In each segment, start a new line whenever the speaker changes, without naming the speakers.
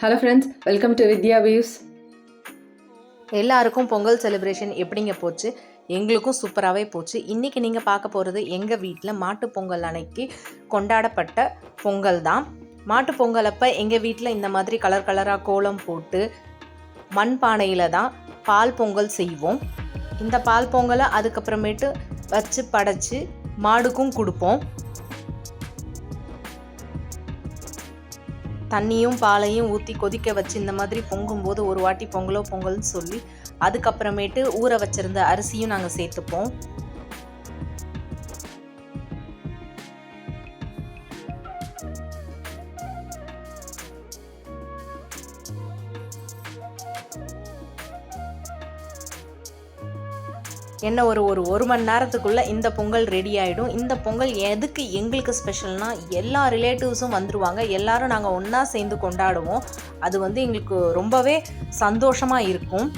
Hello friends welcome to Vidya views
எல்லாருக்கும் Pongal celebration எப்படிங்க போச்சு? எங்களுக்கும் சூப்பராகவே போச்சு. இன்றைக்கி நீங்கள் பார்க்க போகிறது எங்கள் வீட்டில் மாட்டு பொங்கல் அன்னைக்கு கொண்டாடப்பட்ட பொங்கல் தான். மாட்டு பொங்கலப்போ எங்கள் வீட்டில் இந்த மாதிரி கலர் கலராக கோலம் போட்டு மண் பானையில் தான் பால் பொங்கல் செய்வோம். இந்த பால் பொங்கலை அதுக்கப்புறமேட்டு வச்சு படைச்சு மாடுக்கும் கொடுப்போம். தண்ணியும் பாலையும் ஊற்றி கொதிக்க வச்சு இந்த மாதிரி பொங்கும்போது ஒரு வாட்டி பொங்கலோ பொங்கல்னு சொல்லி அதுக்கப்புறமேட்டு ஊற வச்சிருந்த அரிசியும் நாங்கள் சேர்த்துப்போம். என்ன ஒரு ஒரு ஒரு மணி நேரத்துக்குள்ளே இந்த பொங்கல் ரெடி ஆகிடும் இந்த பொங்கல் எதுக்கு எங்களுக்கு ஸ்பெஷல்னா எல்லா ரிலேட்டிவ்ஸும் வந்துடுவாங்க எல்லாரும் நாங்கள் ஒன்றா சேர்ந்து கொண்டாடுவோம். அது வந்து எங்களுக்கு ரொம்பவே சந்தோஷமாக இருக்கும்.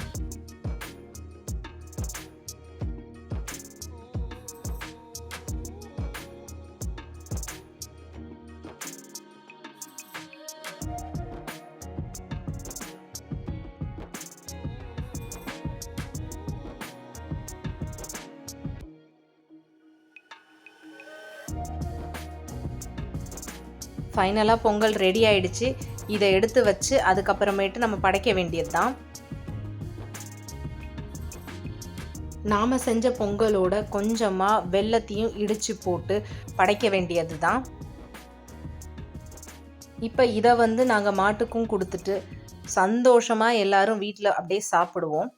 ஃபைனலாக பொங்கல் ரெடி ஆயிடுச்சு. இதை எடுத்து வச்சு அதுக்கப்புறமேட்டு நம்ம படைக்க வேண்டியது தான் நாம் செஞ்ச பொங்கலோட கொஞ்சமாக வெல்லத்தையும் இடித்து போட்டு படைக்க வேண்டியது தான் இப்போ இதை வந்து நாங்கள் மாட்டுக்கும் கொடுத்துட்டு சந்தோஷமாக எல்லாரும் வீட்டில் அப்படியே சாப்பிடுவோம்.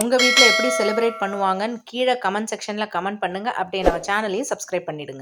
உங்கள் வீட்டில் எப்படி செலிப்ரேட் பண்ணுவாங்கன்னு கீழே கமெண்ட் செக்ஷனில் கமெண்ட் பண்ணுங்கள் அப்படியே நம்ம சேனலையும் சப்ஸ்கிரைப் பண்ணிடுங்க.